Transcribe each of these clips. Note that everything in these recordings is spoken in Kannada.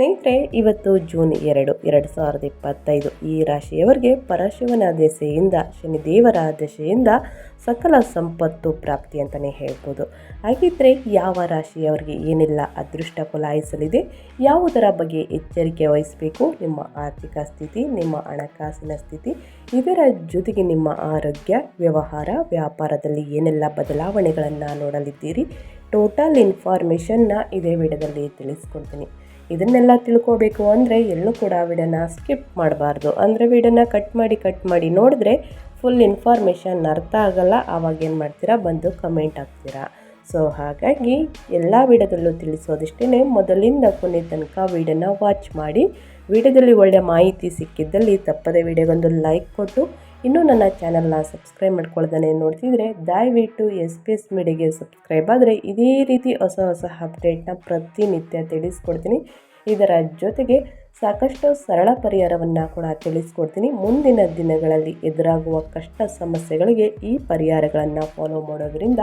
ಸ್ನೇಹಿತರೆ, ಇವತ್ತು ಜೂನ್ ಎರಡು ಎರಡು ಸಾವಿರದ ಇಪ್ಪತ್ತೈದು ಈ ರಾಶಿಯವರಿಗೆ ಪರಶಿವನ ದೆಸೆಯಿಂದ, ಶನಿದೇವರ ದೆಸೆಯಿಂದ ಸಕಲ ಸಂಪತ್ತು ಪ್ರಾಪ್ತಿ ಅಂತಲೇ ಹೇಳ್ಬೋದು. ಹಾಗಿದ್ದರೆ ಯಾವ ರಾಶಿಯವರಿಗೆ ಏನೆಲ್ಲ ಅದೃಷ್ಟ ಕೊಲಾಯಿಸಲಿದೆ ಯಾವುದರ ಬಗ್ಗೆ ಎಚ್ಚರಿಕೆ ವಹಿಸಬೇಕು, ನಿಮ್ಮ ಆರ್ಥಿಕ ಸ್ಥಿತಿ, ನಿಮ್ಮ ಹಣಕಾಸಿನ ಸ್ಥಿತಿ, ಇದರ ಜೊತೆಗೆ ನಿಮ್ಮ ಆರೋಗ್ಯ, ವ್ಯವಹಾರ, ವ್ಯಾಪಾರದಲ್ಲಿ ಏನೆಲ್ಲ ಬದಲಾವಣೆಗಳನ್ನು ನೋಡಲಿದ್ದೀರಿ, ಟೋಟಲ್ ಇನ್ಫಾರ್ಮೇಷನ್ನ ಇದೇ ವಿಡಿಯೋದಲ್ಲಿ ತಿಳಿಸ್ಕೊಡ್ತೀನಿ. ಇದನ್ನೆಲ್ಲ ತಿಳ್ಕೋಬೇಕು ಅಂದರೆ ಎಲ್ಲೂ ಕೂಡ ವಿಡನ್ನ ಸ್ಕಿಪ್ ಮಾಡಬಾರ್ದು. ಅಂದರೆ ವಿಡಿಯೋನ ಕಟ್ ಮಾಡಿ ಕಟ್ ಮಾಡಿ ನೋಡಿದ್ರೆ ಫುಲ್ ಇನ್ಫಾರ್ಮೇಷನ್ ಅರ್ಥ ಆಗಲ್ಲ. ಆವಾಗ ಏನು ಮಾಡ್ತೀರಾ? ಬಂದು ಕಮೆಂಟ್ ಹಾಕ್ತೀರಾ. ಸೊ ಹಾಗಾಗಿ ಎಲ್ಲ ವಿಡಿಯೋದಲ್ಲೂ ತಿಳಿಸೋದಿಷ್ಟೇ ಮೊದಲಿಂದ ಕೊನೆ ತನಕ ವಿಡಿಯೋನ ವಾಚ್ ಮಾಡಿ, ವಿಡಿಯೋದಲ್ಲಿ ಒಳ್ಳೆಯ ಮಾಹಿತಿ ಸಿಕ್ಕಿದ್ದಲ್ಲಿ ತಪ್ಪದೆ ವಿಡಿಯೋಗೊಂದು ಲೈಕ್ ಕೊಟ್ಟು ಇನ್ನೂ ನನ್ನ ಚಾನಲ್ನ ಸಬ್ಸ್ಕ್ರೈಬ್ ಮಾಡ್ಕೊಳ್ಳ್ದೇ ನೋಡ್ತಿದ್ರೆ ದಯವಿಟ್ಟು ಎಸ್ ಪಿ ಎಸ್ ಮೀಡಿಯಾಗೆ ಸಬ್ಸ್ಕ್ರೈಬ್ ಆದರೆ ಇದೇ ರೀತಿ ಹೊಸ ಹೊಸ ಅಪ್ಡೇಟ್ನ ಪ್ರತಿನಿತ್ಯ ತಿಳಿಸ್ಕೊಡ್ತೀನಿ. ಇದರ ಜೊತೆಗೆ ಸಾಕಷ್ಟು ಸರಳ ಪರಿಹಾರವನ್ನು ಕೂಡ ತಿಳಿಸ್ಕೊಡ್ತೀನಿ. ಮುಂದಿನ ದಿನಗಳಲ್ಲಿ ಎದುರಾಗುವ ಕಷ್ಟ ಸಮಸ್ಯೆಗಳಿಗೆ ಈ ಪರಿಹಾರಗಳನ್ನು ಫಾಲೋ ಮಾಡೋದ್ರಿಂದ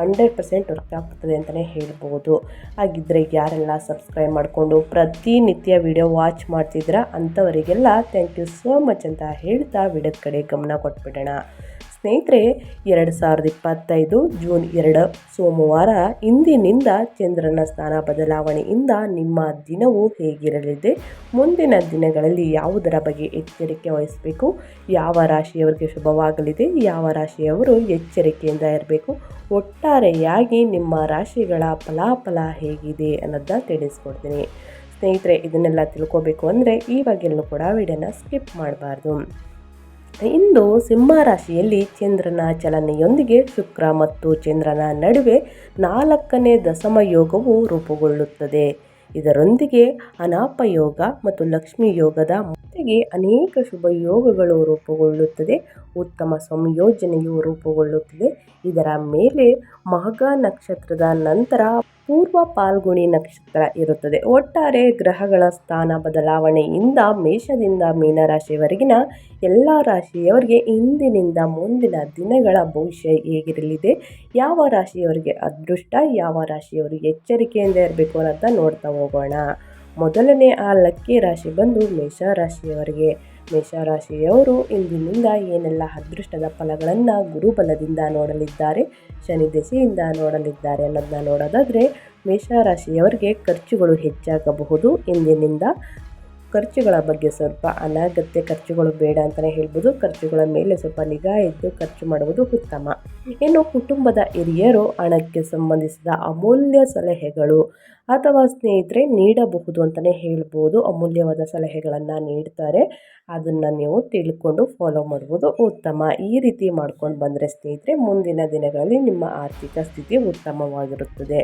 ಹಂಡ್ರೆಡ್ ಪರ್ಸೆಂಟ್ ವರ್ಕ್ ಆಗ್ತದೆ ಅಂತಲೇ ಹೇಳ್ಬೋದು. ಹಾಗಿದ್ದರೆ ಯಾರೆಲ್ಲ ಸಬ್ಸ್ಕ್ರೈಬ್ ಮಾಡಿಕೊಂಡು ಪ್ರತಿನಿತ್ಯ ವಿಡಿಯೋ ವಾಚ್ ಮಾಡ್ತಿದ್ರ ಅಂಥವರಿಗೆಲ್ಲ ಥ್ಯಾಂಕ್ ಯು ಸೋ ಮಚ್ ಅಂತ ಹೇಳ್ತಾ ವಿಡಿಯೋದ ಕಡೆ ಗಮನ ಕೊಟ್ಬಿಡೋಣ. ಸ್ನೇಹಿತರೆ, ಎರಡು ಸಾವಿರದ ಇಪ್ಪತ್ತೈದು ಜೂನ್ ಎರಡು ಸೋಮವಾರ ಇಂದಿನಿಂದ ಚಂದ್ರನ ಸ್ಥಾನ ಬದಲಾವಣೆಯಿಂದ ನಿಮ್ಮ ದಿನವು ಹೇಗಿರಲಿದೆ? ಮುಂದಿನ ದಿನಗಳಲ್ಲಿ ಯಾವುದರ ಬಗ್ಗೆ ಎಚ್ಚರಿಕೆ ವಹಿಸಬೇಕು? ಯಾವ ರಾಶಿಯವರಿಗೆ ಶುಭವಾಗಲಿದೆ? ಯಾವ ರಾಶಿಯವರು ಎಚ್ಚರಿಕೆಯಿಂದ ಇರಬೇಕು? ಒಟ್ಟಾರೆಯಾಗಿ ನಿಮ್ಮ ರಾಶಿಗಳ ಫಲಾಫಲ ಹೇಗಿದೆ ಅನ್ನೋದನ್ನ ತಿಳಿಸ್ಕೊಡ್ತೀನಿ. ಸ್ನೇಹಿತರೆ, ಇದನ್ನೆಲ್ಲ ತಿಳ್ಕೋಬೇಕು ಅಂದರೆ ಇವಾಗೆಲ್ಲೂ ಕೂಡ ವಿಡಿಯೋನ ಸ್ಕಿಪ್ ಮಾಡಬಾರ್ದು. ಇಂದು ಸಿಂಹ ರಾಶಿಯಲ್ಲಿ ಚಂದ್ರನ ಚಲನೆಯೊಂದಿಗೆ ಶುಕ್ರ ಮತ್ತು ಚಂದ್ರನ ನಡುವೆ ನಾಲ್ಕನೇ ದಶಮ ಯೋಗವು ರೂಪುಗೊಳ್ಳುತ್ತದೆ. ಇದರೊಂದಿಗೆ ಅನಾಪಯೋಗ ಮತ್ತು ಲಕ್ಷ್ಮಿ ಯೋಗದ ಜೊತೆಗೆ ಅನೇಕ ಶುಭ ಯೋಗಗಳು ರೂಪುಗೊಳ್ಳುತ್ತದೆ. ಉತ್ತಮ ಸಂಯೋಜನೆಯು ರೂಪುಗೊಳ್ಳುತ್ತದೆ. ಇದರ ಮೇಲೆ ಮಾಘ ನಕ್ಷತ್ರದ ನಂತರ ಪೂರ್ವ ಪಾಲ್ಗುಣಿ ನಕ್ಷತ್ರ ಇರುತ್ತದೆ. ಒಟ್ಟಾರೆ ಗ್ರಹಗಳ ಸ್ಥಾನ ಬದಲಾವಣೆಯಿಂದ ಮೇಷದಿಂದ ಮೀನರಾಶಿಯವರೆಗಿನ ಎಲ್ಲ ರಾಶಿಯವರಿಗೆ ಇಂದಿನಿಂದ ಮುಂದಿನ ದಿನಗಳ ಭವಿಷ್ಯ ಹೇಗಿರಲಿದೆ? ಯಾವ ರಾಶಿಯವರಿಗೆ ಅದೃಷ್ಟ, ಯಾವ ರಾಶಿಯವರಿಗೆ ಎಚ್ಚರಿಕೆಯಿಂದ ಇರಬೇಕು ಅನ್ನೋದನ್ನ ನೋಡ್ತಾ ಹೋಗೋಣ. ಮೊದಲನೇ ಆ ಲಕ್ಕಿ ರಾಶಿ ಬಂದು ಮೇಷರಾಶಿಯವರಿಗೆ ಮೇಷರಾಶಿಯವರು ಇಂದಿನಿಂದ ಏನೆಲ್ಲ ಅದೃಷ್ಟದ ಫಲಗಳನ್ನು ಗುರುಬಲದಿಂದ ನೋಡಲಿದ್ದಾರೆ, ಶನಿ ದೆಸೆಯಿಂದ ನೋಡಲಿದ್ದಾರೆ ಅನ್ನೋದನ್ನ ನೋಡೋದಾದರೆ ಮೇಷರಾಶಿಯವರಿಗೆ ಖರ್ಚುಗಳು ಹೆಚ್ಚಾಗಬಹುದು. ಇಂದಿನಿಂದ ಖರ್ಚುಗಳ ಬಗ್ಗೆ ಸ್ವಲ್ಪ ಅನಗತ್ಯ ಖರ್ಚುಗಳು ಬೇಡ ಅಂತಲೇ ಹೇಳ್ಬೋದು. ಖರ್ಚುಗಳ ಮೇಲೆ ಸ್ವಲ್ಪ ನಿಗಾ ಇದ್ದು ಖರ್ಚು ಮಾಡುವುದು ಉತ್ತಮ. ಇನ್ನು ಕುಟುಂಬದ ಹಿರಿಯರು ಹಣಕ್ಕೆ ಸಂಬಂಧಿಸಿದ ಅಮೂಲ್ಯ ಸಲಹೆಗಳು ಅಥವಾ ಸ್ನೇಹಿತರೆ ನೀಡಬಹುದು ಅಂತಲೇ ಹೇಳ್ಬೋದು. ಅಮೂಲ್ಯವಾದ ಸಲಹೆಗಳನ್ನು ನೀಡ್ತಾರೆ. ಅದನ್ನು ನೀವು ತಿಳ್ಕೊಂಡು ಫಾಲೋ ಮಾಡುವುದು ಉತ್ತಮ. ಈ ರೀತಿ ಮಾಡ್ಕೊಂಡು ಬಂದರೆ ಸ್ನೇಹಿತರೆ ಮುಂದಿನ ದಿನಗಳಲ್ಲಿ ನಿಮ್ಮ ಆರ್ಥಿಕ ಸ್ಥಿತಿ ಉತ್ತಮವಾಗಿರುತ್ತದೆ.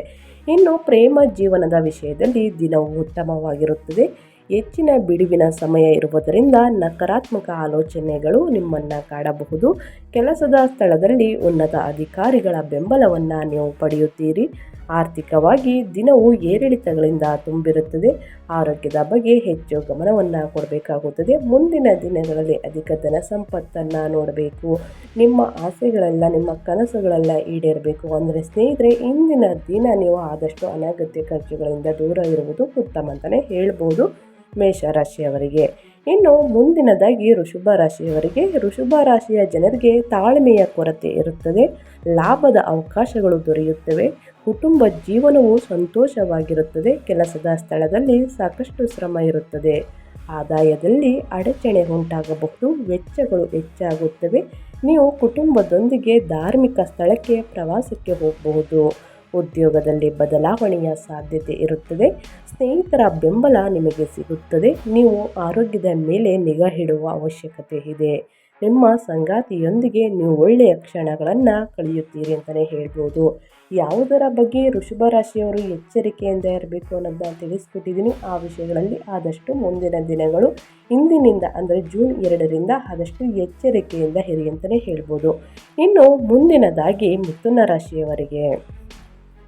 ಇನ್ನು ಪ್ರೇಮ ಜೀವನದ ವಿಷಯದಲ್ಲಿ ದಿನವು ಉತ್ತಮವಾಗಿರುತ್ತದೆ. ಹೆಚ್ಚಿನ ಬಿಡುವಿನ ಸಮಯ ಇರುವುದರಿಂದ ನಕಾರಾತ್ಮಕ ಆಲೋಚನೆಗಳು ನಿಮ್ಮನ್ನು ಕಾಡಬಹುದು. ಕೆಲಸದ ಸ್ಥಳದಲ್ಲಿ ಉನ್ನತ ಅಧಿಕಾರಿಗಳ ಬೆಂಬಲವನ್ನು ನೀವು ಪಡೆಯುತ್ತೀರಿ. ಆರ್ಥಿಕವಾಗಿ ದಿನವು ಏರಿಳಿತಗಳಿಂದ ತುಂಬಿರುತ್ತದೆ. ಆರೋಗ್ಯದ ಬಗ್ಗೆ ಹೆಚ್ಚು ಗಮನವನ್ನು ಕೊಡಬೇಕಾಗುತ್ತದೆ. ಮುಂದಿನ ದಿನಗಳಲ್ಲಿ ಅಧಿಕ ಧನ ಸಂಪತ್ತನ್ನು ನೋಡಬೇಕು. ನಿಮ್ಮ ಆಸೆಗಳೆಲ್ಲ, ನಿಮ್ಮ ಕನಸುಗಳೆಲ್ಲ ಈಡೇರಬೇಕು. ಅಂದರೆ ಸ್ನೇಹಿತರೆ, ಇಂದಿನ ದಿನ ನೀವು ಆದಷ್ಟು ಅನಗತ್ಯ ಖರ್ಚುಗಳಿಂದ ದೂರ ಇರುವುದು ಉತ್ತಮ ಅಂತಲೇ ಹೇಳ್ಬೋದು. ಮೇಷರಾಶಿಯವರಿಗೆ. ಇನ್ನು ಮುಂದಿನದಾಗಿ ಋಷಭ ರಾಶಿಯವರಿಗೆ. ಋಷಭ ರಾಶಿಯ ಜನರಿಗೆ ತಾಳ್ಮೆಯ ಕೊರತೆ ಇರುತ್ತದೆ. ಲಾಭದ ಅವಕಾಶಗಳು ದೊರೆಯುತ್ತವೆ. ಕುಟುಂಬ ಜೀವನವು ಸಂತೋಷವಾಗಿರುತ್ತದೆ. ಕೆಲಸದ ಸ್ಥಳದಲ್ಲಿ ಸಾಕಷ್ಟು ಶ್ರಮ ಇರುತ್ತದೆ. ಆದಾಯದಲ್ಲಿ ಅಡಚಣೆ ಉಂಟಾಗಬಹುದು. ವೆಚ್ಚಗಳು ಹೆಚ್ಚಾಗುತ್ತವೆ. ನೀವು ಕುಟುಂಬದೊಂದಿಗೆ ಧಾರ್ಮಿಕ ಸ್ಥಳಕ್ಕೆ ಪ್ರವಾಸಕ್ಕೆ ಹೋಗಬಹುದು. ಉದ್ಯೋಗದಲ್ಲಿ ಬದಲಾವಣೆಯ ಸಾಧ್ಯತೆ ಇರುತ್ತದೆ. ಸ್ನೇಹಿತರ ಬೆಂಬಲ ನಿಮಗೆ ಸಿಗುತ್ತದೆ. ನೀವು ಆರೋಗ್ಯದ ಮೇಲೆ ನಿಗಾ ಇಡುವ ಅವಶ್ಯಕತೆ ಇದೆ. ನಿಮ್ಮ ಸಂಗಾತಿಯೊಂದಿಗೆ ನೀವು ಒಳ್ಳೆಯ ಕ್ಷಣಗಳನ್ನು ಕಳೆಯುತ್ತೀರಿ ಅಂತಲೇ ಹೇಳ್ಬೋದು. ಯಾವುದರ ಬಗ್ಗೆ ಋಷಭ ರಾಶಿಯವರು ಎಚ್ಚರಿಕೆಯಿಂದ ಇರಬೇಕು ಅನ್ನೋದನ್ನ ತಿಳಿಸ್ಬಿಟ್ಟಿದ್ದೀನಿ ಆ ವಿಷಯಗಳಲ್ಲಿ ಆದಷ್ಟು ಮುಂದಿನ ದಿನಗಳು, ಇಂದಿನಿಂದ ಅಂದರೆ ಜೂನ್ ಎರಡರಿಂದ ಆದಷ್ಟು ಎಚ್ಚರಿಕೆಯಿಂದ ಇರಿ ಅಂತಲೇ ಹೇಳ್ಬೋದು. ಇನ್ನು ಮುಂದಿನದಾಗಿ ಮಿಥುನ ರಾಶಿಯವರಿಗೆ.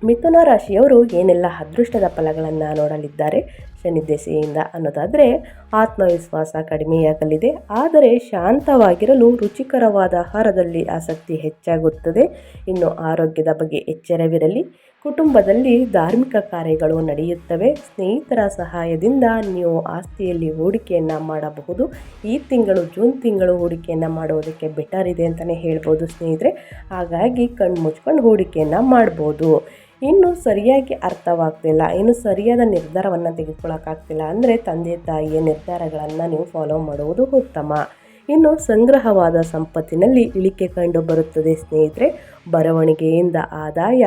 ಮಿಥುನ ರಾಶಿಯವರು ಏನೆಲ್ಲ ಅದೃಷ್ಟದ ಫಲಗಳನ್ನು ನೋಡಲಿದ್ದಾರೆ ಶನಿ ದೆಸೆಯಿಂದ ಅನ್ನೋದಾದರೆ ಆತ್ಮವಿಶ್ವಾಸ ಕಡಿಮೆಯಾಗಲಿದೆ ಆದರೆ ಶಾಂತವಾಗಿರಲು ರುಚಿಕರವಾದ ಆಹಾರದಲ್ಲಿ ಆಸಕ್ತಿ ಹೆಚ್ಚಾಗುತ್ತದೆ. ಇನ್ನು ಆರೋಗ್ಯದ ಬಗ್ಗೆ ಎಚ್ಚರವಿರಲಿ. ಕುಟುಂಬದಲ್ಲಿ ಧಾರ್ಮಿಕ ಕಾರ್ಯಗಳು ನಡೆಯುತ್ತವೆ. ಸ್ನೇಹಿತರ ಸಹಾಯದಿಂದ ನೀವು ಆಸ್ತಿಯಲ್ಲಿ ಹೂಡಿಕೆಯನ್ನು ಮಾಡಬಹುದು. ಈ ತಿಂಗಳು ಜೂನ್ ತಿಂಗಳು ಹೂಡಿಕೆಯನ್ನು ಮಾಡೋದಕ್ಕೆ ಬೆಟರ್ ಇದೆ ಅಂತಲೇ ಹೇಳ್ಬೋದು ಸ್ನೇಹಿತರೆ. ಹಾಗಾಗಿ ಕಣ್ಣು ಮುಚ್ಕೊಂಡು ಹೂಡಿಕೆಯನ್ನು ಮಾಡ್ಬೋದು. ಇನ್ನು ಸರಿಯಾಗಿ ಅರ್ಥವಾಗ್ತಿಲ್ಲ, ಇನ್ನು ಸರಿಯಾದ ನಿರ್ಧಾರವನ್ನು ತೆಗೆದುಕೊಳ್ಳೋಕ್ಕಾಗ್ತಿಲ್ಲ ಅಂದರೆ ತಂದೆ ತಾಯಿಯ ನಿರ್ಧಾರಗಳನ್ನು ನೀವು ಫಾಲೋ ಮಾಡುವುದು ಉತ್ತಮ. ಇನ್ನು ಸಂಗ್ರಹವಾದ ಸಂಪತ್ತಿನಲ್ಲಿ ಇಳಿಕೆ ಕಂಡು ಬರುತ್ತದೆ ಸ್ನೇಹಿತರೆ, ಬರವಣಿಗೆಯಿಂದ ಆದಾಯ,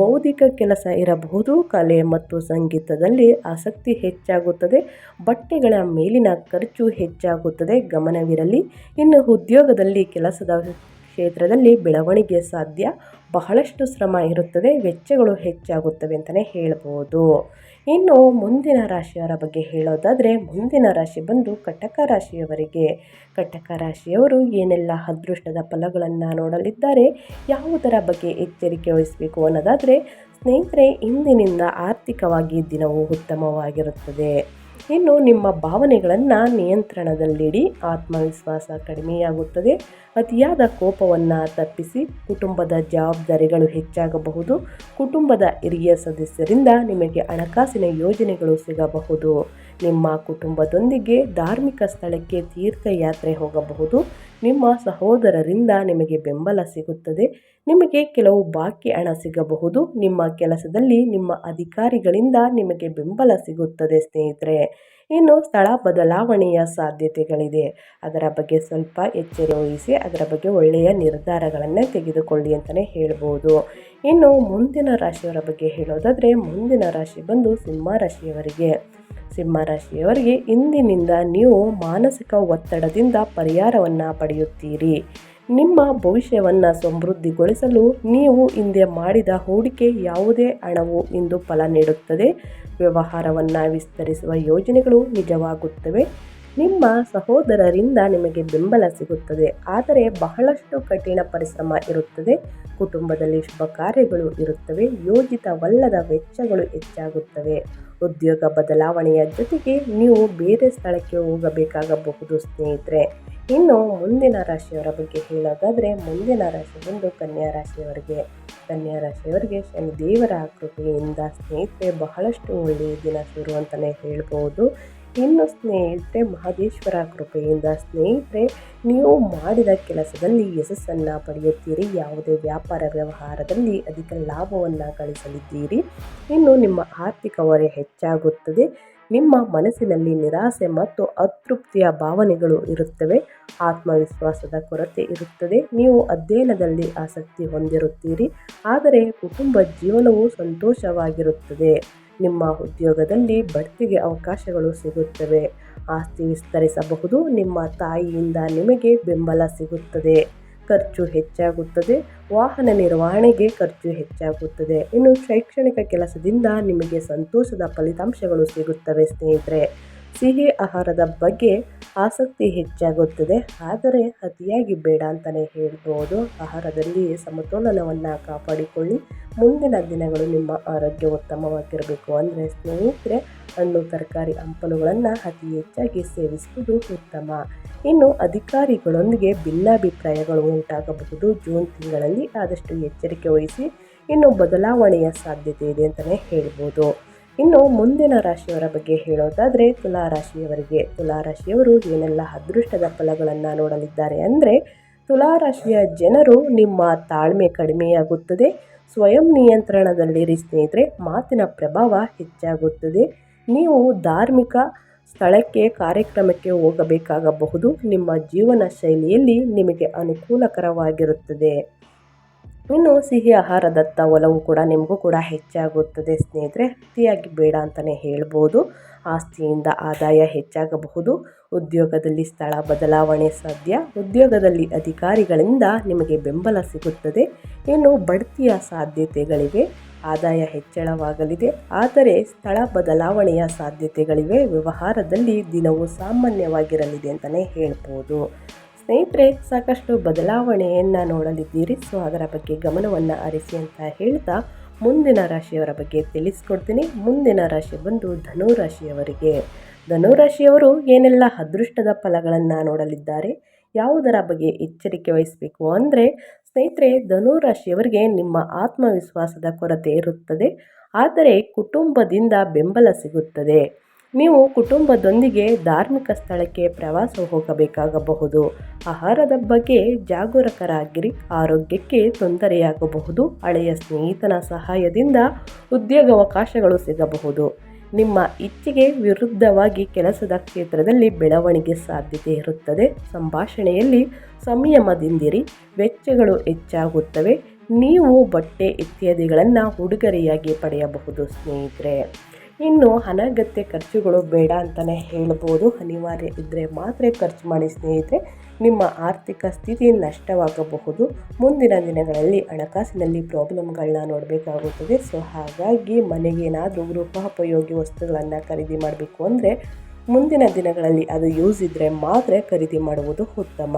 ಬೌದ್ಧಿಕ ಕೆಲಸ ಇರಬಹುದು, ಕಲೆ ಮತ್ತು ಸಂಗೀತದಲ್ಲಿ ಆಸಕ್ತಿ ಹೆಚ್ಚಾಗುತ್ತದೆ, ಬಟ್ಟೆಗಳ ಮೇಲಿನ ಖರ್ಚು ಹೆಚ್ಚಾಗುತ್ತದೆ, ಗಮನವಿರಲಿ, ಇನ್ನು ಉದ್ಯೋಗದಲ್ಲಿ ಕೆಲಸದ ಕ್ಷೇತ್ರದಲ್ಲಿ ಬೆಳವಣಿಗೆ ಸಾಧ್ಯ ಬಹಳಷ್ಟು ಶ್ರಮ ಇರುತ್ತದೆ, ವೆಚ್ಚಗಳು ಹೆಚ್ಚಾಗುತ್ತವೆ ಅಂತಲೇ ಹೇಳ್ಬೋದು. ಇನ್ನು ಮುಂದಿನ ರಾಶಿಯವರ ಬಗ್ಗೆ ಹೇಳೋದಾದರೆ, ಮುಂದಿನ ರಾಶಿ ಬಂದು ಕಟಕ ರಾಶಿಯವರಿಗೆ. ಕಟಕ ರಾಶಿಯವರು ಏನೆಲ್ಲ ಅದೃಷ್ಟದ ಫಲಗಳನ್ನು ನೋಡಲಿದ್ದಾರೆ, ಯಾವುದರ ಬಗ್ಗೆ ಎಚ್ಚರಿಕೆ ವಹಿಸಬೇಕು ಅನ್ನೋದಾದರೆ, ಸ್ನೇಹಿತರೆ, ಇಂದಿನಿಂದ ಆರ್ಥಿಕವಾಗಿ ದಿನವು ಉತ್ತಮವಾಗಿರುತ್ತದೆ. ಇನ್ನು ನಿಮ್ಮ ಭಾವನೆಗಳನ್ನು ನಿಯಂತ್ರಣದಲ್ಲಿಡಿ. ಆತ್ಮವಿಶ್ವಾಸ ಕಡಿಮೆಯಾಗುತ್ತದೆ. ಅತಿಯಾದ ಕೋಪವನ್ನು ತಪ್ಪಿಸಿ ಕುಟುಂಬದ ಜವಾಬ್ದಾರಿಗಳು ಹೆಚ್ಚಾಗಬಹುದು. ಕುಟುಂಬದ ಹಿರಿಯ ಸದಸ್ಯರಿಂದ ನಿಮಗೆ ಹಣಕಾಸಿನ ಯೋಜನೆಗಳು ಸಿಗಬಹುದು. ನಿಮ್ಮ ಕುಟುಂಬದೊಂದಿಗೆ ಧಾರ್ಮಿಕ ಸ್ಥಳಕ್ಕೆ ತೀರ್ಥಯಾತ್ರೆ ಹೋಗಬಹುದು. ನಿಮ್ಮ ಸಹೋದರರಿಂದ ನಿಮಗೆ ಬೆಂಬಲ ಸಿಗುತ್ತದೆ. ನಿಮಗೆ ಕೆಲವು ಬಾಕಿ ಹಣ ಸಿಗಬಹುದು. ನಿಮ್ಮ ಕೆಲಸದಲ್ಲಿ ನಿಮ್ಮ ಅಧಿಕಾರಿಗಳಿಂದ ನಿಮಗೆ ಬೆಂಬಲ ಸಿಗುತ್ತದೆ ಸ್ನೇಹಿತರೆ. ಇನ್ನು ಸ್ಥಳ ಬದಲಾವಣೆಯ ಸಾಧ್ಯತೆಗಳಿದೆ. ಅದರ ಬಗ್ಗೆ ಸ್ವಲ್ಪ ಎಚ್ಚರ ವಹಿಸಿ, ಅದರ ಬಗ್ಗೆ ಒಳ್ಳೆಯ ನಿರ್ಧಾರಗಳನ್ನೇ ತೆಗೆದುಕೊಳ್ಳಿ ಅಂತಲೇ ಹೇಳ್ಬೋದು. ಇನ್ನು ಮುಂದಿನ ರಾಶಿಯವರ ಬಗ್ಗೆ ಹೇಳೋದಾದರೆ ಮುಂದಿನ ರಾಶಿ ಬಂದು ಸಿಂಹ ರಾಶಿಯವರಿಗೆ. ಸಿಂಹ ರಾಶಿಯವರಿಗೆ ಇಂದಿನಿಂದ ನೀವು ಮಾನಸಿಕ ಒತ್ತಡದಿಂದ ಪರಿಹಾರವನ್ನು ಪಡೆಯುತ್ತೀರಿ. ನಿಮ್ಮ ಭವಿಷ್ಯವನ್ನು ಸಮೃದ್ಧಿಗೊಳಿಸಲು ನೀವು ಹಿಂದೆ ಮಾಡಿದ ಹೂಡಿಕೆ ಯಾವುದೇ ಹಣವು ಇಂದು ಫಲ ನೀಡುತ್ತದೆ. ವ್ಯವಹಾರವನ್ನು ವಿಸ್ತರಿಸುವ ಯೋಜನೆಗಳು ನಿಜವಾಗುತ್ತವೆ. ನಿಮ್ಮ ಸಹೋದರರಿಂದ ನಿಮಗೆ ಬೆಂಬಲ ಸಿಗುತ್ತದೆ. ಆದರೆ ಬಹಳಷ್ಟು ಕಠಿಣ ಪರಿಶ್ರಮ ಇರುತ್ತದೆ. ಕುಟುಂಬದಲ್ಲಿ ಶುಭ ಕಾರ್ಯಗಳು ಇರುತ್ತವೆ. ಯೋಜಿತವಲ್ಲದ ವೆಚ್ಚಗಳು ಹೆಚ್ಚಾಗುತ್ತವೆ. ಉದ್ಯೋಗ ಬದಲಾವಣೆಯ ಜೊತೆಗೆ ನೀವು ಬೇರೆ ಸ್ಥಳಕ್ಕೆ ಹೋಗಬೇಕಾಗಬಹುದು, ಸ್ನೇಹಿತರೆ. ಇನ್ನು ಮುಂದಿನ ರಾಶಿಯವರ ಬಗ್ಗೆ ಹೇಳೋದಾದರೆ, ಮುಂದಿನ ರಾಶಿ ಬಂದು ಕನ್ಯಾ ರಾಶಿಯವರಿಗೆ. ಕನ್ಯಾ ರಾಶಿಯವರಿಗೆ ಶನಿ ದೇವರ ಕೃಪೆಯಿಂದ ಸ್ನೇಹಿತರೆ ಬಹಳಷ್ಟು ಒಳ್ಳೆಯ ದಿನ ಶುರು ಅಂತಲೇ ಹೇಳ್ಬೋದು. ಇನ್ನು ಸ್ನೇಹಿತರೆ ಮಹದೇಶ್ವರ ಕೃಪೆಯಿಂದ ಸ್ನೇಹಿತರೆ, ನೀವು ಮಾಡಿದ ಕೆಲಸದಲ್ಲಿ ಯಶಸ್ಸನ್ನು ಪಡೆಯುತ್ತೀರಿ. ಯಾವುದೇ ವ್ಯಾಪಾರ ವ್ಯವಹಾರದಲ್ಲಿ ಅಧಿಕ ಲಾಭವನ್ನು ಗಳಿಸಲಿದ್ದೀರಿ. ಇನ್ನು ನಿಮ್ಮ ಆರ್ಥಿಕ ಹೊರೆ ಹೆಚ್ಚಾಗುತ್ತದೆ. ನಿಮ್ಮ ಮನಸ್ಸಿನಲ್ಲಿ ನಿರಾಸೆ ಮತ್ತು ಅತೃಪ್ತಿಯ ಭಾವನೆಗಳು ಇರುತ್ತವೆ. ಆತ್ಮವಿಶ್ವಾಸದ ಕೊರತೆ ಇರುತ್ತದೆ. ನೀವು ಅಧ್ಯಯನದಲ್ಲಿ ಆಸಕ್ತಿ ಹೊಂದಿರುತ್ತೀರಿ. ಆದರೆ ಕುಟುಂಬ ಜೀವನವು ಸಂತೋಷವಾಗಿರುತ್ತದೆ. ನಿಮ್ಮ ಉದ್ಯೋಗದಲ್ಲಿ ಬಡ್ತಿಗೆ ಅವಕಾಶಗಳು ಸಿಗುತ್ತವೆ. ಆಸ್ತಿ ವಿಸ್ತರಿಸಬಹುದು, ನಿಮ್ಮ ತಾಯಿಯಿಂದ ನಿಮಗೆ ಬೆಂಬಲ ಸಿಗುತ್ತದೆ. ಖರ್ಚು ಹೆಚ್ಚಾಗುತ್ತದೆ, ವಾಹನ ನಿರ್ವಹಣೆಗೆ ಖರ್ಚು ಹೆಚ್ಚಾಗುತ್ತದೆ. ಇನ್ನು ಶೈಕ್ಷಣಿಕ ಕೆಲಸದಿಂದ ನಿಮಗೆ ಸಂತೋಷದ ಫಲಿತಾಂಶಗಳು ಸಿಗುತ್ತವೆ ಸ್ನೇಹಿತರೆ. ಸಿಹಿ ಆಹಾರದ ಬಗ್ಗೆ ಆಸಕ್ತಿ ಹೆಚ್ಚಾಗುತ್ತದೆ, ಆದರೆ ಅತಿಯಾಗಿ ಬೇಡ ಅಂತಲೇ ಹೇಳ್ಬೋದು. ಆಹಾರದಲ್ಲಿ ಸಮತೋಲನವನ್ನು ಕಾಪಾಡಿಕೊಳ್ಳಿ. ಮುಂದಿನ ದಿನಗಳು ನಿಮ್ಮ ಆರೋಗ್ಯ ಉತ್ತಮವಾಗಿರಬೇಕು ಅಂದರೆ ಸ್ನೇಹಿತರೆ, ಹಣ್ಣು, ತರಕಾರಿ, ಹಂಪಲುಗಳನ್ನು ಅತಿ ಹೆಚ್ಚಾಗಿ ಸೇವಿಸುವುದು ಉತ್ತಮ. ಇನ್ನು ಅಧಿಕಾರಿಗಳೊಂದಿಗೆ ಭಿನ್ನಾಭಿಪ್ರಾಯಗಳು ಉಂಟಾಗಬಹುದು. ಜೂನ್ ತಿಂಗಳಲ್ಲಿ ಆದಷ್ಟು ಎಚ್ಚರಿಕೆ ವಹಿಸಿ, ಇನ್ನು ಬದಲಾವಣೆಯ ಸಾಧ್ಯತೆ ಇದೆ ಅಂತಲೇ ಹೇಳ್ಬೋದು. ಇನ್ನು ಮುಂದಿನ ರಾಶಿಯವರ ಬಗ್ಗೆ ಹೇಳೋದಾದರೆ ತುಲಾ ರಾಶಿಯವರಿಗೆ ತುಲಾ ರಾಶಿಯವರು ಏನೆಲ್ಲ ಅದೃಷ್ಟದ ಫಲಗಳನ್ನು ನೋಡಲಿದ್ದಾರೆ ಅಂದರೆ ತುಲಾ ರಾಶಿಯ ಜನರು ನಿಮ್ಮ ತಾಳ್ಮೆ ಕಡಿಮೆಯಾಗುತ್ತದೆ, ಸ್ವಯಂ ನಿಯಂತ್ರಣದಲ್ಲಿರಿ ಸ್ನೇಹಿತರೆ, ಮಾತಿನ ಪ್ರಭಾವ ಹೆಚ್ಚಾಗುತ್ತದೆ. ನೀವು ಧಾರ್ಮಿಕ ಸ್ಥಳಕ್ಕೆ, ಕಾರ್ಯಕ್ರಮಕ್ಕೆ ಹೋಗಬೇಕಾಗಬಹುದು, ನಿಮ್ಮ ಜೀವನ ಶೈಲಿಯಲ್ಲಿ ನಿಮಗೆ ಅನುಕೂಲಕರವಾಗಿರುತ್ತದೆ. ಇನ್ನು ಸಿಹಿ ಆಹಾರದತ್ತ ಒಲವು ಕೂಡ ನಿಮಗೂ ಕೂಡ ಹೆಚ್ಚಾಗುತ್ತದೆ ಸ್ನೇಹಿತರೆ. ಅತಿಯಾಗಿ ಬೇಡ ಅಂತಲೇ ಹೇಳ್ಬೋದು. ಆಸ್ತಿಯಿಂದ ಆದಾಯ ಹೆಚ್ಚಾಗಬಹುದು. ಉದ್ಯೋಗದಲ್ಲಿ ಸ್ಥಳ ಬದಲಾವಣೆ ಸಾಧ್ಯ. ಉದ್ಯೋಗದಲ್ಲಿ ಅಧಿಕಾರಿಗಳಿಂದ ನಿಮಗೆ ಬೆಂಬಲ ಸಿಗುತ್ತದೆ. ಇನ್ನು ಬಡ್ತಿಯ ಸಾಧ್ಯತೆಗಳಿವೆ. ಆದಾಯ ಹೆಚ್ಚಳವಾಗಲಿದೆ. ಆದರೆ ಸ್ಥಳ ಬದಲಾವಣೆಯ ಸಾಧ್ಯತೆಗಳಿವೆ. ವ್ಯವಹಾರದಲ್ಲಿ ದಿನವು ಸಾಮಾನ್ಯವಾಗಿರಲಿದೆ ಅಂತಲೇ ಹೇಳ್ಬೋದು. ಸ್ನೇಹಿತರೆ, ಸಾಕಷ್ಟು ಬದಲಾವಣೆಯನ್ನು ನೋಡಲಿದ್ದೀರಿ. ಸೊ ಅದರ ಬಗ್ಗೆ ಗಮನವನ್ನು ಆರಿಸಿ ಅಂತ ಹೇಳ್ತಾ ಮುಂದಿನ ರಾಶಿಯವರ ಬಗ್ಗೆ ತಿಳಿಸ್ಕೊಡ್ತೀನಿ. ಮುಂದಿನ ರಾಶಿ ಬಂದು ಧನುರಾಶಿಯವರಿಗೆ. ರಾಶಿಯವರಿಗೆ ಧನು ರಾಶಿಯವರು ಏನೆಲ್ಲ ಅದೃಷ್ಟದ ಫಲಗಳನ್ನು ನೋಡಲಿದ್ದಾರೆ, ಯಾವುದರ ಬಗ್ಗೆ ಎಚ್ಚರಿಕೆ ವಹಿಸಬೇಕು ಅಂದರೆ, ಸ್ನೇಹಿತರೆ, ಧನುರಾಶಿಯವರಿಗೆ ನಿಮ್ಮ ಆತ್ಮವಿಶ್ವಾಸದ ಕೊರತೆ ಇರುತ್ತದೆ. ಆದರೆ, ಕುಟುಂಬದಿಂದ ಬೆಂಬಲ ಸಿಗುತ್ತದೆ. ನೀವು ಕುಟುಂಬದೊಂದಿಗೆ ಧಾರ್ಮಿಕ ಸ್ಥಳಕ್ಕೆ ಪ್ರವಾಸ ಹೋಗಬೇಕಾಗಬಹುದು. ಆಹಾರದ ಬಗ್ಗೆ ಜಾಗರೂಕರಾಗಿರಿ ಆರೋಗ್ಯಕ್ಕೆ ತೊಂದರೆಯಾಗಬಹುದು. ಹಳೆಯ ಸ್ನೇಹಿತನ ಸಹಾಯದಿಂದ ಉದ್ಯೋಗಾವಕಾಶಗಳು ಸಿಗಬಹುದು. ನಿಮ್ಮ ಇಚ್ಛೆಗೆ ವಿರುದ್ಧವಾಗಿ ಕೆಲಸದ ಕ್ಷೇತ್ರದಲ್ಲಿ ಬೆಳವಣಿಗೆ ಸಾಧ್ಯತೆ ಇರುತ್ತದೆ. ಸಂಭಾಷಣೆಯಲ್ಲಿ ಸಂಯಮದಿಂದಿರಿ. ವೆಚ್ಚಗಳು ಹೆಚ್ಚಾಗುತ್ತವೆ. ನೀವು ಬಟ್ಟೆ ಇತ್ಯಾದಿಗಳನ್ನು ಉಡುಗೊರೆಯಾಗಿ ಪಡೆಯಬಹುದು ಸ್ನೇಹಿತರೆ. ಇನ್ನು ಅನಗತ್ಯ ಖರ್ಚುಗಳು ಬೇಡ ಅಂತಲೇ ಹೇಳ್ಬೋದು. ಅನಿವಾರ್ಯ ಇದ್ದರೆ ಮಾತ್ರ ಖರ್ಚು ಮಾಡಿ ಸ್ನೇಹಿತರೆ, ನಿಮ್ಮ ಆರ್ಥಿಕ ಸ್ಥಿತಿ ನಷ್ಟವಾಗಬಹುದು. ಮುಂದಿನ ದಿನಗಳಲ್ಲಿ ಹಣಕಾಸಿನಲ್ಲಿ ಪ್ರಾಬ್ಲಮ್ಗಳನ್ನ ನೋಡಬೇಕಾಗುತ್ತದೆ. ಸೊ ಹಾಗಾಗಿ ಮನೆಗೆ ಏನಾದರೂ ಗೃಹೋಪಯೋಗಿ ವಸ್ತುಗಳನ್ನು ಖರೀದಿ ಮಾಡಬೇಕು ಅಂದರೆ ಮುಂದಿನ ದಿನಗಳಲ್ಲಿ ಅದು ಯೂಸ್ ಇದ್ದರೆ ಮಾತ್ರ ಖರೀದಿ ಮಾಡುವುದು ಉತ್ತಮ.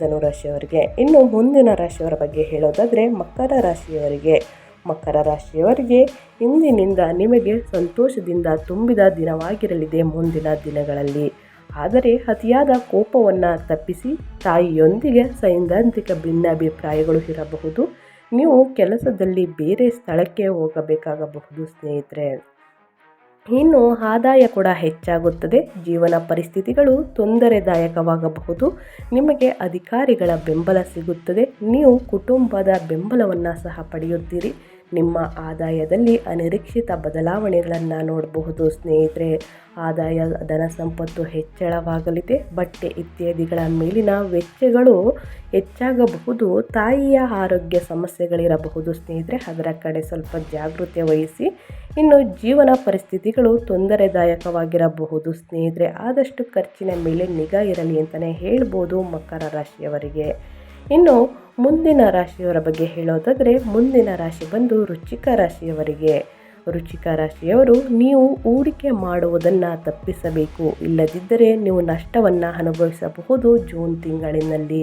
ಧನುರಾಶಿಯವರಿಗೆ. ಇನ್ನು ಮುಂದಿನ ರಾಶಿಯವರ ಬಗ್ಗೆ ಹೇಳೋದಾದರೆ ಮಕರ ರಾಶಿಯವರಿಗೆ. ಮಕರ ರಾಶಿಯವರಿಗೆ ಇಂದಿನಿಂದ ನಿಮಗೆ ಸಂತೋಷದಿಂದ ತುಂಬಿದ ದಿನವಾಗಿರಲಿದೆ ಮುಂದಿನ ದಿನಗಳಲ್ಲಿ. ಆದರೆ ಅತಿಯಾದ ಕೋಪವನ್ನು ತಪ್ಪಿಸಿ ತಾಯಿಯೊಂದಿಗೆ ಸೈದ್ಧಾಂತಿಕ ಭಿನ್ನಾಭಿಪ್ರಾಯಗಳು ಇರಬಹುದು. ನೀವು ಕೆಲಸದಲ್ಲಿ ಬೇರೆ ಸ್ಥಳಕ್ಕೆ ಹೋಗಬೇಕಾಗಬಹುದು ಸ್ನೇಹಿತರೆ. ಇನ್ನು ಆದಾಯ ಕೂಡ ಹೆಚ್ಚಾಗುತ್ತದೆ. ಜೀವನ ಪರಿಸ್ಥಿತಿಗಳು ತೊಂದರೆದಾಯಕವಾಗಬಹುದು. ನಿಮಗೆ ಅಧಿಕಾರಿಗಳ ಬೆಂಬಲ ಸಿಗುತ್ತದೆ. ನೀವು ಕುಟುಂಬದ ಬೆಂಬಲವನ್ನು ಸಹ ಪಡೆಯುತ್ತೀರಿ. ನಿಮ್ಮ ಆದಾಯದಲ್ಲಿ ಅನಿರೀಕ್ಷಿತ ಬದಲಾವಣೆಗಳನ್ನು ನೋಡಬಹುದು ಸ್ನೇಹಿತರೆ. ಆದಾಯ, ಧನ ಸಂಪತ್ತು ಹೆಚ್ಚಳವಾಗಲಿದೆ. ಬಟ್ಟೆ ಇತ್ಯಾದಿಗಳ ಮೇಲಿನ ವೆಚ್ಚಗಳು ಹೆಚ್ಚಾಗಬಹುದು. ತಾಯಿಯ ಆರೋಗ್ಯ ಸಮಸ್ಯೆಗಳಿರಬಹುದು ಸ್ನೇಹಿತರೆ. ಅದರ ಕಡೆ ಸ್ವಲ್ಪ ಜಾಗೃತಿ ವಹಿಸಿ. ಇನ್ನು ಜೀವನ ಪರಿಸ್ಥಿತಿಗಳು ತೊಂದರೆದಾಯಕವಾಗಿರಬಹುದು ಸ್ನೇಹಿತರೆ. ಆದಷ್ಟು ಖರ್ಚಿನ ಮೇಲೆ ನಿಗಾ ಇರಲಿ ಅಂತಲೇ ಹೇಳ್ಬೋದು ಮಕರ ರಾಶಿಯವರಿಗೆ. ಇನ್ನು ಮುಂದಿನ ರಾಶಿಯವರ ಬಗ್ಗೆ ಹೇಳೋದಾದರೆ ಮುಂದಿನ ರಾಶಿ ಬಂದು ರುಚಿಕ ರಾಶಿಯವರಿಗೆ. ರುಚಿಕ ರಾಶಿಯವರು ನೀವು ಹೂಡಿಕೆ ಮಾಡುವುದನ್ನು ತಪ್ಪಿಸಬೇಕು. ಇಲ್ಲದಿದ್ದರೆ ನೀವು ನಷ್ಟವನ್ನು ಅನುಭವಿಸಬಹುದು ಜೂನ್ ತಿಂಗಳಿನಲ್ಲಿ.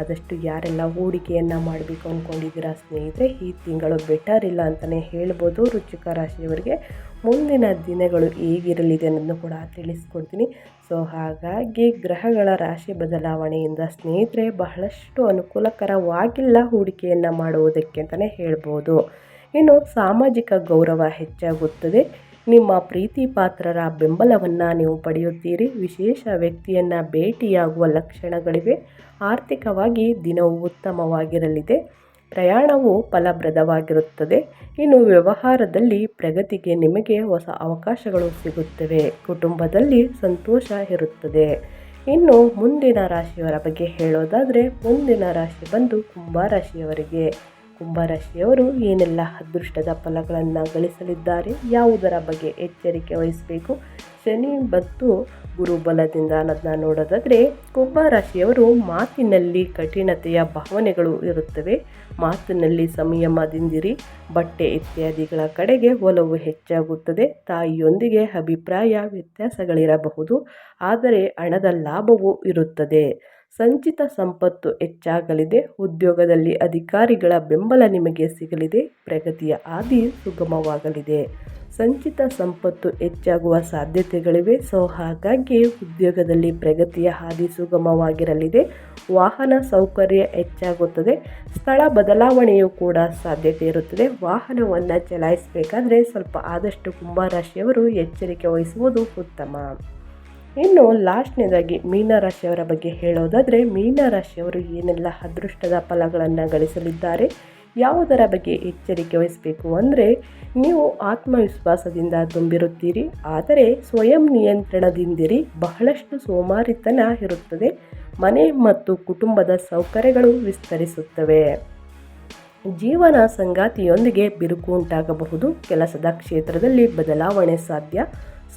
ಆದಷ್ಟು ಯಾರೆಲ್ಲ ಹೂಡಿಕೆಯನ್ನು ಮಾಡಬೇಕು ಅಂದ್ಕೊಂಡಿದ್ದೀರಾ ಸ್ನೇಹಿತರೆ, ಈ ತಿಂಗಳು ಬೆಟರ್ ಇಲ್ಲ ಅಂತಲೇ ಹೇಳ್ಬೋದು ರುಚಿಕ ರಾಶಿಯವರಿಗೆ. ಮುಂದಿನ ದಿನಗಳು ಹೇಗಿರಲಿದೆ ಅನ್ನೋದನ್ನು ಕೂಡ ತಿಳಿಸ್ಕೊಡ್ತೀನಿ. ಸೊ, ಹಾಗಾಗಿ ಗ್ರಹಗಳ ರಾಶಿ ಬದಲಾವಣೆಯಿಂದ ಸ್ನೇಹಿತರೆ ಬಹಳಷ್ಟು ಅನುಕೂಲಕರವಾಗಿಲ್ಲ ಹೂಡಿಕೆಯನ್ನು ಮಾಡುವುದಕ್ಕೆ ಅಂತಲೇ ಹೇಳ್ಬೋದು. ಇನ್ನು ಸಾಮಾಜಿಕ ಗೌರವ ಹೆಚ್ಚಾಗುತ್ತದೆ. ನಿಮ್ಮ ಪ್ರೀತಿ ಪಾತ್ರರ ಬೆಂಬಲವನ್ನು ನೀವು ಪಡೆಯುತ್ತೀರಿ. ವಿಶೇಷ ವ್ಯಕ್ತಿಯನ್ನು ಭೇಟಿಯಾಗುವ ಲಕ್ಷಣಗಳಿವೆ. ಆರ್ಥಿಕವಾಗಿ ದಿನವು ಉತ್ತಮವಾಗಿರಲಿದೆ. ಪ್ರಯಾಣವು ಫಲಪ್ರದವಾಗಿರುತ್ತದೆ. ಇನ್ನು ವ್ಯವಹಾರದಲ್ಲಿ ಪ್ರಗತಿಗೆ ನಿಮಗೆ ಹೊಸ ಅವಕಾಶಗಳು ಸಿಗುತ್ತವೆ. ಕುಟುಂಬದಲ್ಲಿ ಸಂತೋಷ ಇರುತ್ತದೆ. ಇನ್ನು ಮುಂದಿನ ರಾಶಿಯವರ ಬಗ್ಗೆ ಹೇಳೋದಾದರೆ, ಮುಂದಿನ ರಾಶಿ ಬಂದು ಕುಂಭ ರಾಶಿಯವರಿಗೆ. ಕುಂಭರಾಶಿಯವರು ಏನೆಲ್ಲ ಅದೃಷ್ಟದ ಫಲಗಳನ್ನು ಗಳಿಸಲಿದ್ದಾರೆ, ಯಾವುದರ ಬಗ್ಗೆ ಎಚ್ಚರಿಕೆ ವಹಿಸಬೇಕು? ಶನಿ ಮತ್ತು ಗುರುಬಲದಿಂದ ಅನ್ನೋದನ್ನ ನೋಡೋದಾದರೆ ಕುಂಭರಾಶಿಯವರು ಮಾತಿನಲ್ಲಿ ಕಠಿಣತೆಯ ಭಾವನೆಗಳು ಇರುತ್ತವೆ. ಮಾತಿನಲ್ಲಿ ಸಂಯಮದಿಂದಿರಿ, ಬಟ್ಟೆ ಇತ್ಯಾದಿಗಳ ಕಡೆಗೆ ಒಲವು ಹೆಚ್ಚಾಗುತ್ತದೆ. ತಾಯಿಯೊಂದಿಗೆ ಅಭಿಪ್ರಾಯ ವ್ಯತ್ಯಾಸಗಳಿರಬಹುದು, ಆದರೆ ಹಣದ ಲಾಭವೂ ಇರುತ್ತದೆ. ಸಂಚಿತ ಸಂಪತ್ತು ಹೆಚ್ಚಾಗಲಿದೆ. ಉದ್ಯೋಗದಲ್ಲಿ ಅಧಿಕಾರಿಗಳ ಬೆಂಬಲ ನಿಮಗೆ ಸಿಗಲಿದೆ. ಪ್ರಗತಿಯ ಹಾದಿ ಸುಗಮವಾಗಲಿದೆ. ಸಂಚಿತ ಸಂಪತ್ತು ಹೆಚ್ಚಾಗುವ ಸಾಧ್ಯತೆಗಳಿವೆ. ಸೊ, ಹಾಗಾಗಿ ಉದ್ಯೋಗದಲ್ಲಿ ಪ್ರಗತಿಯ ಹಾದಿ ಸುಗಮವಾಗಿರಲಿದೆ. ವಾಹನ ಸೌಕರ್ಯ ಹೆಚ್ಚಾಗುತ್ತದೆ. ಸ್ಥಳ ಬದಲಾವಣೆಯೂ ಕೂಡ ಸಾಧ್ಯತೆ ಇರುತ್ತದೆ. ವಾಹನವನ್ನು ಚಲಾಯಿಸಬೇಕಾದ್ರೆ ಸ್ವಲ್ಪ ಆದಷ್ಟು ಕುಂಭರಾಶಿಯವರು ಎಚ್ಚರಿಕೆ ವಹಿಸುವುದು ಉತ್ತಮ. ಇನ್ನು ಲಾಸ್ಟ್ನೇದಾಗಿ ಮೀನರಾಶಿಯವರ ಬಗ್ಗೆ ಹೇಳೋದಾದರೆ ಮೀನರಾಶಿಯವರು ಏನೆಲ್ಲ ಅದೃಷ್ಟದ ಫಲಗಳನ್ನು ಗಳಿಸಲಿದ್ದಾರೆ, ಯಾವುದರ ಬಗ್ಗೆ ಎಚ್ಚರಿಕೆ ವಹಿಸಬೇಕು ಅಂದರೆ, ನೀವು ಆತ್ಮವಿಶ್ವಾಸದಿಂದ ತುಂಬಿರುತ್ತೀರಿ, ಆದರೆ ಸ್ವಯಂ ನಿಯಂತ್ರಣದಿಂದಿರಿ ಬಹಳಷ್ಟು ಸೋಮಾರಿತನ ಇರುತ್ತದೆ, ಮನೆ ಮತ್ತು ಕುಟುಂಬದ ಸೌಕರ್ಯಗಳು ವಿಸ್ತರಿಸುತ್ತವೆ. ಜೀವನ ಸಂಗಾತಿಯೊಂದಿಗೆ ಬಿರುಕು ಉಂಟಾಗಬಹುದು, ಕೆಲಸದ ಕ್ಷೇತ್ರದಲ್ಲಿ ಬದಲಾವಣೆ ಸಾಧ್ಯ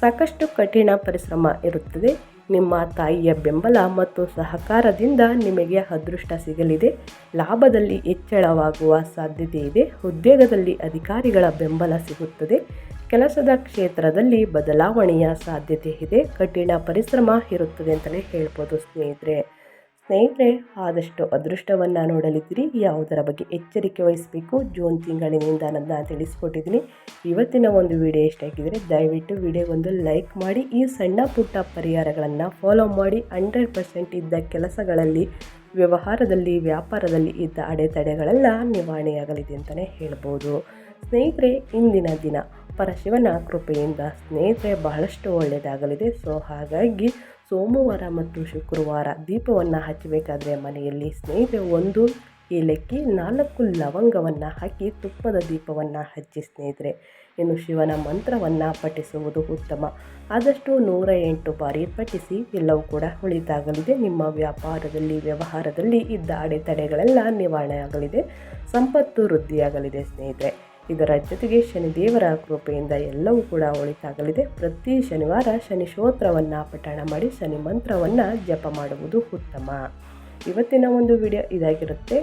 ಸಾಕಷ್ಟು ಕಠಿಣ ಪರಿಶ್ರಮ ಇರುತ್ತದೆ. ನಿಮ್ಮ ತಾಯಿಯ ಬೆಂಬಲ ಮತ್ತು ಸಹಕಾರದಿಂದ ನಿಮಗೆ ಅದೃಷ್ಟ ಸಿಗಲಿದೆ. ಲಾಭದಲ್ಲಿ ಹೆಚ್ಚಳವಾಗುವ ಸಾಧ್ಯತೆ ಇದೆ. ಉದ್ಯೋಗದಲ್ಲಿ ಅಧಿಕಾರಿಗಳ ಬೆಂಬಲ ಸಿಗುತ್ತದೆ. ಕೆಲಸದ ಕ್ಷೇತ್ರದಲ್ಲಿ ಬದಲಾವಣೆಯ ಸಾಧ್ಯತೆ ಇದೆ. ಕಠಿಣ ಪರಿಶ್ರಮ ಇರುತ್ತದೆ ಅಂತಲೇ ಹೇಳ್ಬೋದು ಸ್ನೇಹಿತರೆ. ಸ್ನೇಹಿತರೆ, ಆದಷ್ಟು ಅದೃಷ್ಟವನ್ನು ನೋಡಲಿದ್ದೀರಿ. ಯಾವುದರ ಬಗ್ಗೆ ಎಚ್ಚರಿಕೆ ವಹಿಸಬೇಕು? ಜೂನ್ ತಿಂಗಳಿನಿಂದ ನನ್ನ ತಿಳಿಸ್ಕೊಟ್ಟಿದ್ದೀನಿ. ಇವತ್ತಿನ ಒಂದು ವಿಡಿಯೋ ಇಷ್ಟ ಆಗಿದ್ದರೆ ದಯವಿಟ್ಟು ವಿಡಿಯೋಗೊಂದು ಲೈಕ್ ಮಾಡಿ. ಈ ಸಣ್ಣ ಪುಟ್ಟ ಪರಿಹಾರಗಳನ್ನು ಫಾಲೋ ಮಾಡಿ. ಹಂಡ್ರೆಡ್ ಪರ್ಸೆಂಟ್ ಇದ್ದ ಕೆಲಸಗಳಲ್ಲಿ, ವ್ಯವಹಾರದಲ್ಲಿ, ವ್ಯಾಪಾರದಲ್ಲಿ ಇದ್ದ ಅಡೆತಡೆಗಳೆಲ್ಲ ನಿವಾರಣೆಯಾಗಲಿದೆ ಅಂತಲೇ ಹೇಳ್ಬೋದು. ಸ್ನೇಹಿತರೆ, ಇಂದಿನ ದಿನ ಪರಶಿವನ ಕೃಪೆಯಿಂದ ಸ್ನೇಹಿತರೆ ಬಹಳಷ್ಟು ಒಳ್ಳೆಯದಾಗಲಿದೆ ಸೊ ಹಾಗಾಗಿ ಸೋಮವಾರ ಮತ್ತು ಶುಕ್ರವಾರ ದೀಪವನ್ನು ಹಚ್ಚಬೇಕಾದ್ರೆ ಮನೆಯಲ್ಲಿ ಸ್ನೇಹಿತರೆ ಒಂದು ಏಲಕ್ಕಿ, ನಾಲ್ಕು ಲವಂಗವನ್ನು ಹಾಕಿ ತುಪ್ಪದ ದೀಪವನ್ನು ಹಚ್ಚಿ ಸ್ನೇಹಿತರೆ. ಇನ್ನು ಶಿವನ ಮಂತ್ರವನ್ನು ಪಠಿಸುವುದು ಉತ್ತಮ. ಆದಷ್ಟು ನೂರ ಎಂಟು ಬಾರಿ ಪಠಿಸಿ ಎಲ್ಲವೂ ಕೂಡ ಉಳಿತಾಗಲಿದೆ. ನಿಮ್ಮ ವ್ಯಾಪಾರದಲ್ಲಿ, ವ್ಯವಹಾರದಲ್ಲಿ ಇದ್ದ ಅಡೆತಡೆಗಳೆಲ್ಲ ನಿವಾರಣೆ ಆಗಲಿದೆ ಸಂಪತ್ತು ವೃದ್ಧಿಯಾಗಲಿದೆ ಸ್ನೇಹಿತರೆ. ಇದರ ಜೊತೆಗೆ ಶನಿದೇವರ ಕೃಪೆಯಿಂದ ಎಲ್ಲವೂ ಕೂಡ ಒಳಿತಾಗಲಿದೆ ಪ್ರತಿ ಶನಿವಾರ ಶನಿ ಶೋತ್ರವನ್ನು ಪಠಣ ಮಾಡಿ ಶನಿ ಮಂತ್ರವನ್ನು ಜಪ ಮಾಡುವುದು ಉತ್ತಮ. ಇವತ್ತಿನ ಒಂದು ವಿಡಿಯೋ ಇದಾಗಿರುತ್ತೆ.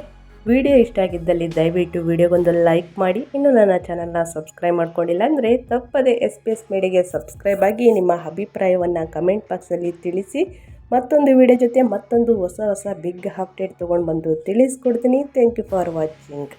ವಿಡಿಯೋ ಇಷ್ಟ ಆಗಿದ್ದಲ್ಲಿ ದಯವಿಟ್ಟು ವಿಡಿಯೋಗೊಂದು ಲೈಕ್ ಮಾಡಿ. ಇನ್ನು ನನ್ನ ಚಾನಲ್ನ ಸಬ್ಸ್ಕ್ರೈಬ್ ಮಾಡ್ಕೊಂಡಿಲ್ಲ ಅಂದರೆ ತಪ್ಪದೆ ಎಸ್ ಪಿ ಎಸ್ ಮೇಡಿಗೆ ಸಬ್ಸ್ಕ್ರೈಬ್ ಆಗಿ ನಿಮ್ಮ ಅಭಿಪ್ರಾಯವನ್ನು ಕಮೆಂಟ್ ಬಾಕ್ಸಲ್ಲಿ ತಿಳಿಸಿ. ಮತ್ತೊಂದು ವಿಡಿಯೋ ಜೊತೆ ಮತ್ತೊಂದು ಹೊಸ ಹೊಸ ಬಿಗ್ ಅಪ್ಡೇಟ್ ತೊಗೊಂಡು ಬಂದು ತಿಳಿಸ್ಕೊಡ್ತೀನಿ. Thank you for watching